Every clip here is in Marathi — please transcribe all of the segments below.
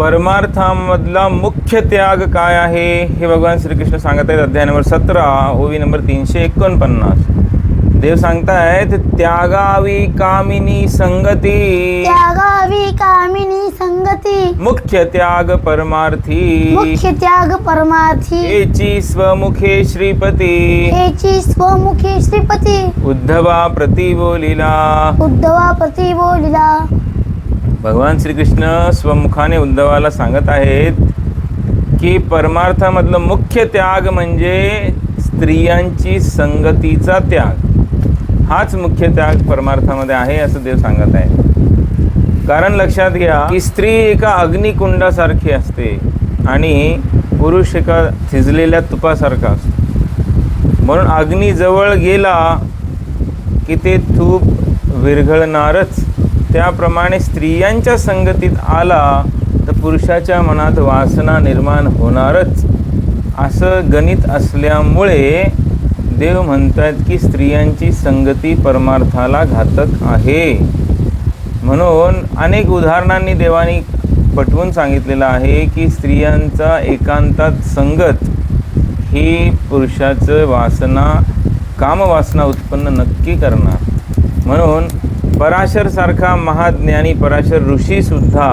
परमार्थामधला मुख्य त्याग काय आहे हे भगवान श्रीकृष्ण सांगत आहेत. अध्याय नंबर सतरा ओवी नंबर तीनशे एकोणपन्नास. देव सांगतायत त्यागावी कामिनी संगती. त्यागावी कामिनी संगती. मुख्य त्याग परमार्थी. मुख्य त्याग परमार्थी. एची स्वमुखे श्रीपती. हेची स्वमुखी श्रीपती. उद्धवा प्रति बोलिला. उद्धवा प्रति बोलिला. भगवान श्रीकृष्ण स्वमुखाने उद्धवाला सांगत आहेत की परमार्थामधलं मुख्य त्याग म्हणजे स्त्रियांची संगतीचा त्याग. हाच मुख्य त्याग परमार्थामध्ये आहे असं देव सांगत आहे. कारण लक्षात घ्या की स्त्री एका अग्निकुंडासारखी असते आणि पुरुष एका थिजलेल्या तुपासारखा असतो. म्हणून अग्नी जवळ गेला की ते तूप विरघळणारच. त्याप्रमाणे स्त्रियांच्या संगतीत आला तर पुरुषाच्या मनात वासना निर्माण होणारच. असं गणित असल्यामुळे देव म्हणतात की स्त्रियांची संगती परमार्थाला घातक आहे. म्हणून अनेक उदाहरणांनी देवानी पटवून सांगितलेलं आहे की स्त्रियांचा एकांतात संगत ही पुरुषाचं वासना कामवासना उत्पन्न नक्की करणार. म्हणून पराशरसारखा महाज्ञानी पराशर ऋषीसुद्धा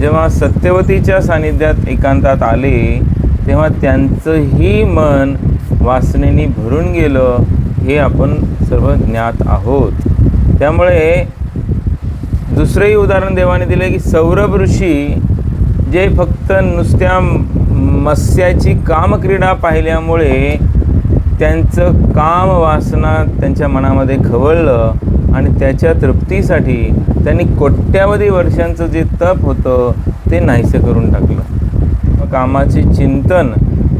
जेव्हा सत्यवतीच्या सानिध्यात एकांतात आले तेव्हा त्यांचंही मन वासनेने भरून गेलं हे आपण सर्व ज्ञात आहोत. त्यामुळे दुसरंही उदाहरण देवाने दिलं की सौरभ ऋषी जे फक्त नुसत्या मत्स्याची कामक्रीडा पाहिल्यामुळे त्यांचं काम वासना त्यांच्या मनामध्ये खवळलं आणि त्याच्या तृप्तीसाठी त्यांनी कोट्यावधी वर्षांचं जे तप होतं ते नाहीसं करून टाकलं. कामाचे चिंतन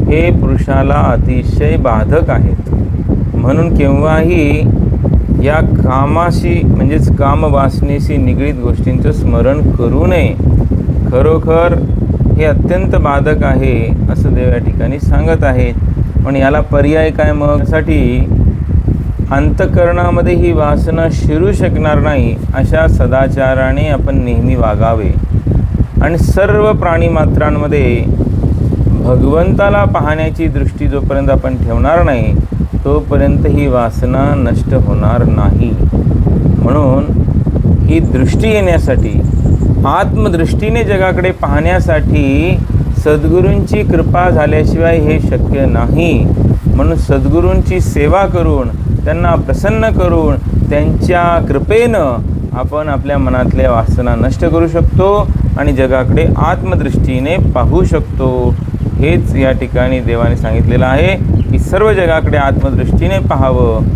हे पुरुषाला अतिशय बाधक आहेत. म्हणून केव्हाही या कामाशी म्हणजेच कामवासनेशी निगडीत गोष्टींचं स्मरण करू नये. खरोखर हे अत्यंत बाधक आहे असं देव या ठिकाणी सांगत आहेत. पण याला पर्याय काय मग? साठी अंतकरणामध्ये ही वासना शिरू शकणार नाही अशा सदाचाराने आपण नेहमी वागावे. आणि सर्व प्राणीमात्रांमध्ये भगवंताला पाहण्याची दृष्टी जोपर्यंत आपण ठेवणार नाही तोपर्यंत ही वासना नष्ट होणार नाही. म्हणून ही दृष्टी येण्यासाठी आत्मदृष्टीने जगाकडे पाहण्यासाठी सद्गुरूंची कृपा झाल्याशिवाय हे शक्य नाही. म्हणून सद्गुरूंची सेवा करून त्यांना प्रसन्न करून त्यांच्या कृपेनं आपण आपल्या मनातल्या वासना नष्ट करू शकतो आणि जगाकडे आत्मदृष्टीने पाहू शकतो. हेच या ठिकाणी देवाने सांगितलेलं आहे की सर्व जगाकडे आत्मदृष्टीने पाहावं.